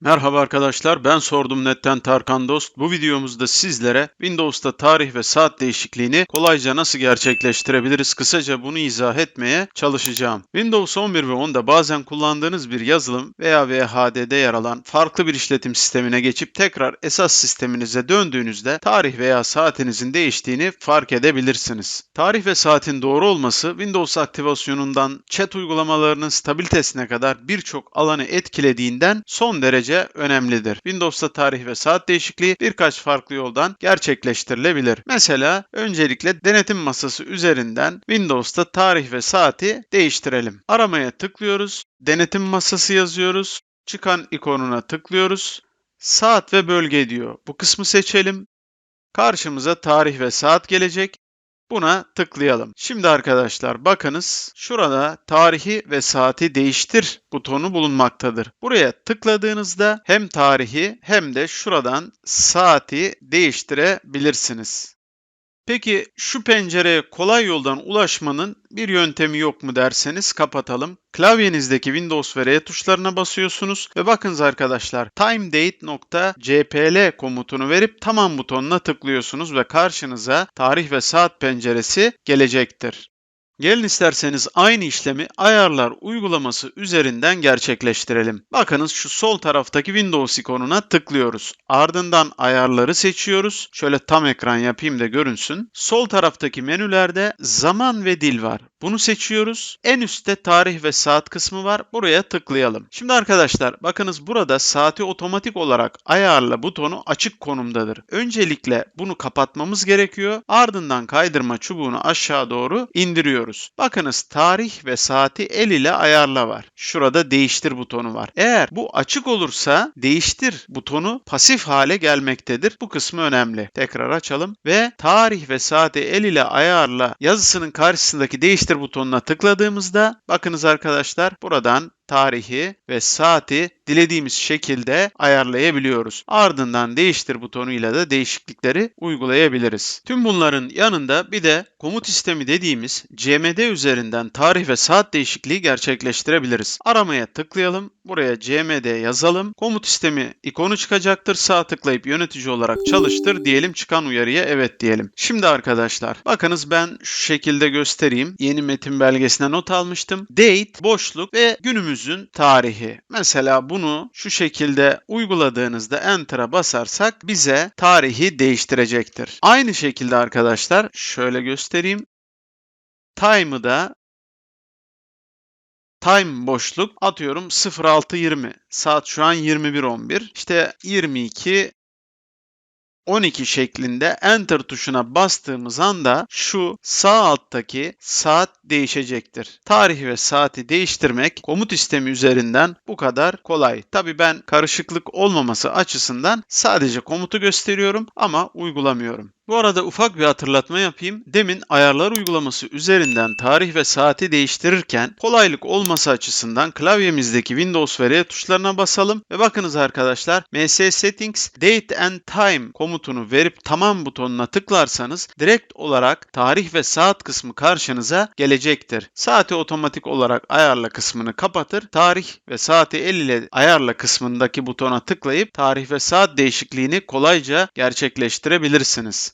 Merhaba arkadaşlar, ben Sordum Net'ten Tarkan Dost. Bu videomuzda sizlere Windows'ta tarih ve saat değişikliğini kolayca nasıl gerçekleştirebiliriz kısaca bunu izah etmeye çalışacağım. Windows 11 ve 10'da bazen kullandığınız bir yazılım veya VHD'de yer alan farklı bir işletim sistemine geçip tekrar esas sisteminize döndüğünüzde tarih veya saatinizin değiştiğini fark edebilirsiniz. Tarih ve saatin doğru olması Windows aktivasyonundan chat uygulamalarının stabilitesine kadar birçok alanı etkilediğinden son derece önemlidir. Windows'ta tarih ve saat değişikliği birkaç farklı yoldan gerçekleştirilebilir. Mesela öncelikle denetim masası üzerinden Windows'ta tarih ve saati değiştirelim. Aramaya tıklıyoruz, denetim masası yazıyoruz, çıkan ikonuna tıklıyoruz. Saat ve bölge diyor. Bu kısmı seçelim. Karşımıza tarih ve saat gelecek. Buna tıklayalım. Şimdi arkadaşlar bakınız şurada tarihi ve saati değiştir butonu bulunmaktadır. Buraya tıkladığınızda hem tarihi hem de şuradan saati değiştirebilirsiniz. Peki şu pencereye kolay yoldan ulaşmanın bir yöntemi yok mu derseniz kapatalım. Klavyenizdeki Windows ve R tuşlarına basıyorsunuz ve bakınız arkadaşlar timedate.cpl komutunu verip tamam butonuna tıklıyorsunuz ve karşınıza tarih ve saat penceresi gelecektir. Gelin isterseniz aynı işlemi ayarlar uygulaması üzerinden gerçekleştirelim. Bakınız şu sol taraftaki Windows ikonuna tıklıyoruz. Ardından ayarları seçiyoruz. Şöyle tam ekran yapayım da görünsün. Sol taraftaki menülerde zaman ve dil var. Bunu seçiyoruz. En üstte tarih ve saat kısmı var. Buraya tıklayalım. Şimdi arkadaşlar bakınız burada saati otomatik olarak ayarla butonu açık konumdadır. Öncelikle bunu kapatmamız gerekiyor. Ardından kaydırma çubuğunu aşağı doğru indiriyoruz. Bakınız tarih ve saati el ile ayarla var. Şurada değiştir butonu var. Eğer bu açık olursa değiştir butonu pasif hale gelmektedir. Bu kısmı önemli. Tekrar açalım ve tarih ve saati el ile ayarla yazısının karşısındaki değiştir butonuna tıkladığımızda bakınız arkadaşlar buradan tarihi ve saati dilediğimiz şekilde ayarlayabiliyoruz. Ardından değiştir butonuyla da değişiklikleri uygulayabiliriz. Tüm bunların yanında bir de komut sistemi dediğimiz CMD üzerinden tarih ve saat değişikliği gerçekleştirebiliriz. Aramaya tıklayalım. Buraya CMD yazalım. Komut sistemi ikonu çıkacaktır. Sağ tıklayıp yönetici olarak çalıştır diyelim. Çıkan uyarıya evet diyelim. Şimdi arkadaşlar bakınız ben şu şekilde göstereyim. Yeni metin belgesine not almıştım. Date, boşluk ve günümüzün tarihi. Mesela bunu şu şekilde uyguladığınızda Enter'a basarsak bize tarihi değiştirecektir. Aynı şekilde arkadaşlar şöyle göstereyim. Time'ı da time boşluk atıyorum 06.20 saat şu an 21.11 işte 22 12 şeklinde enter tuşuna bastığımız anda şu sağ alttaki saat değişecektir. Tarih ve saati değiştirmek komut sistemi üzerinden bu kadar kolay. Tabi ben karışıklık olmaması açısından sadece komutu gösteriyorum ama uygulamıyorum. Bu arada ufak bir hatırlatma yapayım. Demin ayarlar uygulaması üzerinden tarih ve saati değiştirirken kolaylık olması açısından klavyemizdeki Windows ve R tuşlarına basalım ve bakınız arkadaşlar MS Settings Date and Time komutunu verip tamam butonuna tıklarsanız direkt olarak tarih ve saat kısmı karşınıza gelecektir. Saati otomatik olarak ayarla kısmını kapatır. Tarih ve saati el ile ayarla kısmındaki butona tıklayıp tarih ve saat değişikliğini kolayca gerçekleştirebilirsiniz.